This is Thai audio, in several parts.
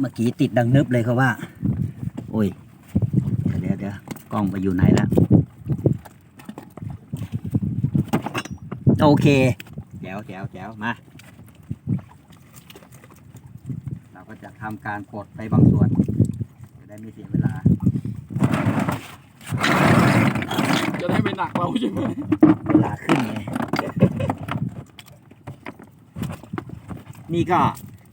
เมื่อกี้ติดดังนึบเลยเขาว่า โอ้ย เดี๋ยวเดี๋ยวกล้องไปอยู่ไหนแล้วโอเคแจ๋วแจ๋วแจ๋วมา เราก็จะทำการกดไปบางส่วน จะได้ไม่เสียเวลา จะได้ไม่หนักเราใช่ไหมเวลาขึ้นไงนี่ก็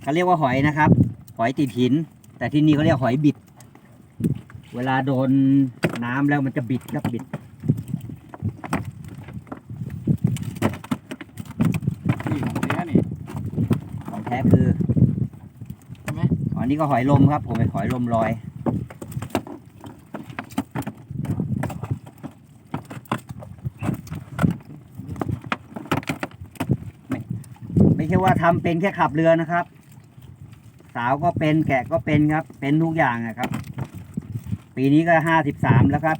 เขาเรียกว่าหอยนะครับห อยติดหิน แต่ที่นี่เขาเรียกหอยบิด เวลาโดนน้ำแล้วมันจะบิดครับบิดนี่ของแท้นี่ของแท้คือใช่ไหมอ๋อนี่ก็หอยลมครับผมเป็นหอยลมลอย ไม่ใช่ว่าทำเป็นแค่ขับเรือนะครับ สาวก็เป็นแกะก็เป็นครับ เป็นทุกอย่างอะครับ ปีนี้ก็ห้าสิบสามแล้วครับ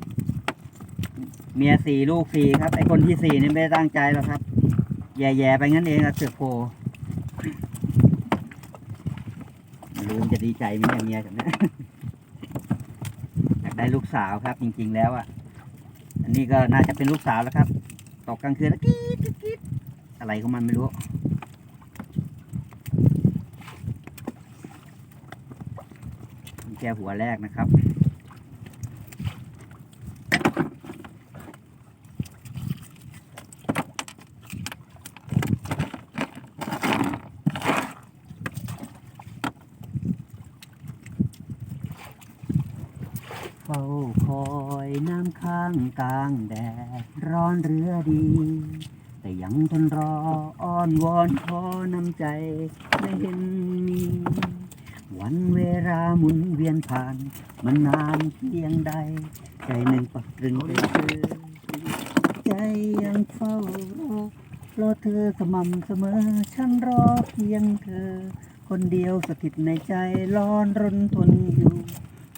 เมียสี่ลูกสี่ครับไอคนที่สี่นี่ไม่ได้ตั้งใจแล้วครับ แย่ๆไปงั้นเองอะเสือโพไม่รู้มันจะดีใจไหมเนี่ยเมียฉันนะอยากได้ลูกสาวครับ จริง ๆ แล้วอะ อันนี้ก็น่าจะเป็นลูกสาวแล้วครับ ตกกลางคืนแล้วกิ๊ดกรี๊ดกรี๊ดอะไรของมันไม่รู้ นี่แค่หัวแรกนะครับ เฝ้าคอยน้ำค้างกลางแดดร้อนเรือดี แต่ยังทนรออ้อนวอนขอน้ำใจไม่เห็นมี วันเวลาหมุนเวียนผ่าน มันนานเพียงใด ใจหนึ่งปักตรึงไปเธอใจยังเฝ้ารอรอเธอสม่ำเสมอ ฉันรอเพียงเธอ คนเดียวสถิตในใจร้อนรนทนอยู่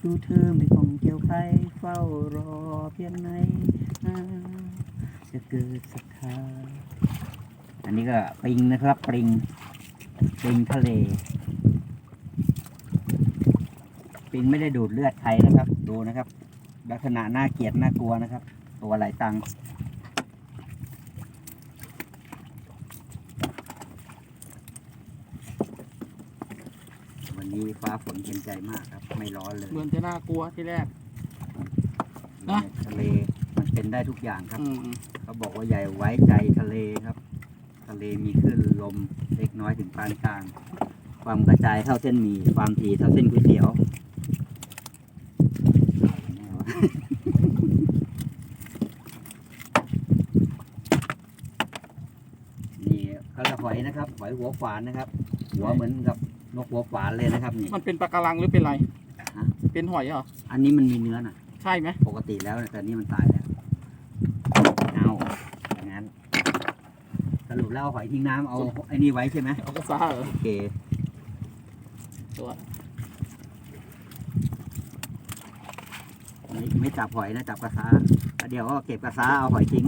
ดูเธอไม่คงเกี่ยวใครเฝ้ารอเพียงไหนจะเกิดศรัทธาอันนี้ก็ปริงนะครับปริงปริงทะเล ปิงไม่ได้ดูดเลือดใครนะครับ ดูนะครับ ลักษณะน่าเกลียดน่ากลัวนะครับ ตัวไหลตังวันนี้ฟ้าฝนเป็นใจมากครับ ไม่ร้อนเลยเหมือนจะน่ากลัวที่แรก นะ ทะเลมันเป็นได้ทุกอย่างครับ อืมเขาบอกว่าใหญ่ไว้ใจทะเลครับ ทะเลมีคลื่นลมเล็กน้อยถึงปานกลาง ความกระจายเท่าเส้นหมี่ความถี่เท่าเส้นก๋วยเตี๋ยวแน่วะ นี่เขาเรียกหอยนะครับหอยหัวฝานนะครับ หัวเหมือนกับนกหัวฝานเลยนะครับนี่ มันเป็นปะการังหรือเป็นอะไร ฮะ เป็นหอยเหรอ อันนี้มันมีเนื้อน่ะ ใช่ไหมปกติแล้วแต่นี่มันตายแล้วเอาอย่างนั้นสรุปแล้วเอาหอยทิ้งน้ำเอาไอ้นี่ไว้ใช่ไหมเอากระซ่าเหรอ โอเคตัว ไม่ไม่จับหอยนะจับกระซ้าแล้วเดี๋ยวก็เก็บกระซ้าเอาหอยทิ้ง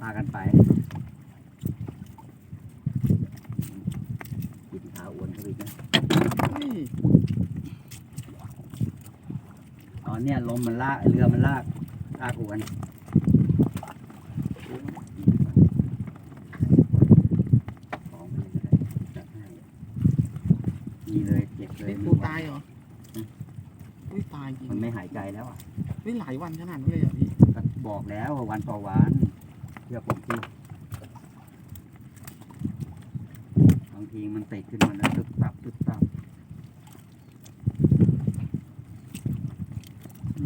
พากันไปกินขา อ้วนเข้าไปอีกนะเฮ้ยตอนเนี้ยลมมันลากเรือมันลากลากอ้วนของไปเลยก็ได้จัดให้นี่เลยเก็บเลยเป็นมืปูอตายเหรออุ้ยตายจริงมันไม่หายใจแล้วอะอุ้ยหลายวันขนาดนี้เลยเหรอพี่ก็บอกแล้วว่าวันต่อวันเชื่อผมสิบาง ทีมันเติดขึ้นมาแล้วตึกตับตึกตับ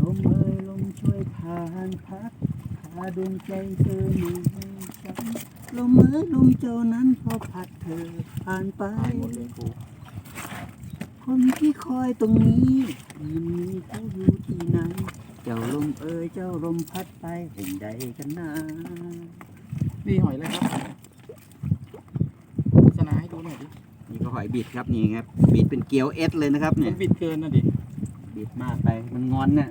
ลมเอ้ยลมช่วยผ่านพัดพาดวงใจเธอมีให้ฉันลมเอ้ยลมเจ้านั้นพอพัดเธอผ่านไป คนที่คอยตรงนี้มันมีเขาอยู่ที่ไหน เจ้าลมเอ่ยเจ้าลมพัดไปแห่งใดกันนะนี่หอยอะไรครับ นี่ก็หอยบิดครับนี่ครับบิดเป็นเกี๊ยวเอสเลยนะครับเนี่ยบิดเกินนะดิบิดมากไปมันงอนเน่ะ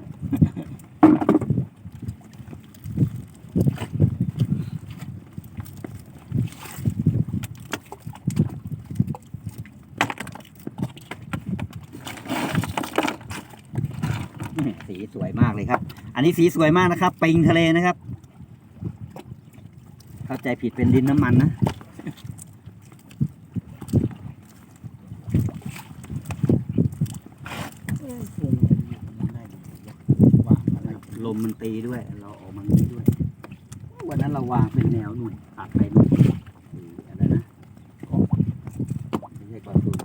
อืมสีสวยมากเลยครับ อันนี้สีสวยมากนะครับปิงทะเลนะครับ เข้าใจผิดเป็นดินน้ำมันนะ ลมมันตีด้วย เราออกมานี้ด้วย วันนั้นเราวางเป็นแนวหนุ่นตัดไปหนุ่นไอ้อะไรนะไม่ใช่กอดจุน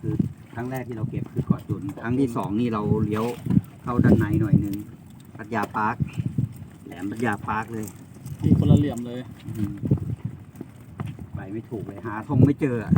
คือครั้งแรกที่เราเก็บคือกอดจุนครั้งที่สองนี่เราเลี้ยวเข้าด้านในหน่อยนึงพัทยาปาร์คแหลมพัทยาปาร์คเลยที่คนละเหลี่ยมเลยอืมไปไม่ถูกเลยหาธงไม่เจออะ